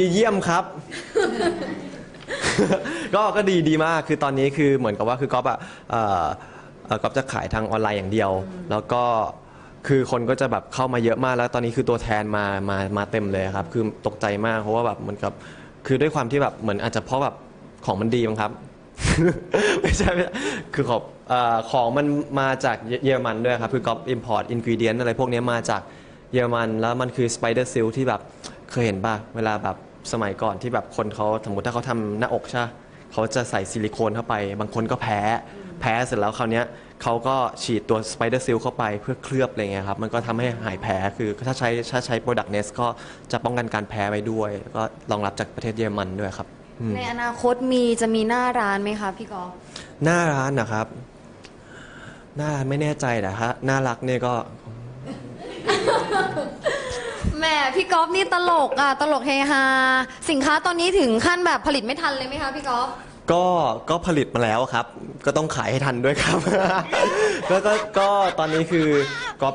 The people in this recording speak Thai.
ดีเยี่ยมครับ ก็ก็ดีดีมากคือตอนนี้คือเหมือนกับว่าคือก๊อฟอะเอ่อเอ่อก๊อฟจะขายทางออนไลน์อย่างเดียว แล้วก็คือคนก็จะแบบเข้ามาเยอะมากแล้วตอนนี้คือตัวแทนมามามาเต็มเลยครับ คือตกใจมากเพราะว่าแบบเหมือนกับคือด้วยความที่แบบเหมือนอาจจะเพราะแบบของมันดีมั้งครับ ไม่ใช่ไม่ใช่คือของเอ่อของมันมาจากเยอรมันด้วยครับ คือก๊อปอิมพอร์ตอินกิเดียนอะไรพวกนี้มาจากเยอรมันแล้วมันคือสไปเดอร์ซิลที่แบบ เคยเห็นป่ะเวลาแบบสมัยก่อนที่แบบคนเขาสมมติถ้าเขาทำหน้าอกใช่ปะเขาจะใส่ซิลิโคนเข้าไป บางคนก็แพ้ แพ้เสร็จแล้วคราวเนี้ยเขาก็ฉีดตัวสไปเดอร์ซิลเข้าไปเพื่อเคลือบอะไรเงี้ยครับ มันก็ทำให้หายแพ้คือถ้าใช้ถ้าใช้โปรดักต์เนสก็จะป้องกันการแพ้ไว้ด้วยแล้วก็รองรับจากประเทศเยอรมันด้วยครับอืมในอนาคตมีจะมีหน้าร้านไหมคะพี่กอล์ฟหน้าร้านนะครับ หน้าร้านไม่แน่ใจแต่ถ้าน่ารักเนี่ยก็ แหมพี่กอล์ฟนี่ตลกอะตลกเฮฮาสินค้าตอนนี้ถึงขั้นแบบผลิตไม่ทันเลยไหมคะพี่กอล์ฟก็ก็ผลิตมาแล้วครับ ก็ต้องขายให้ทันด้วยครับก็ก็ก็ตอนนี้คือก๊อฟ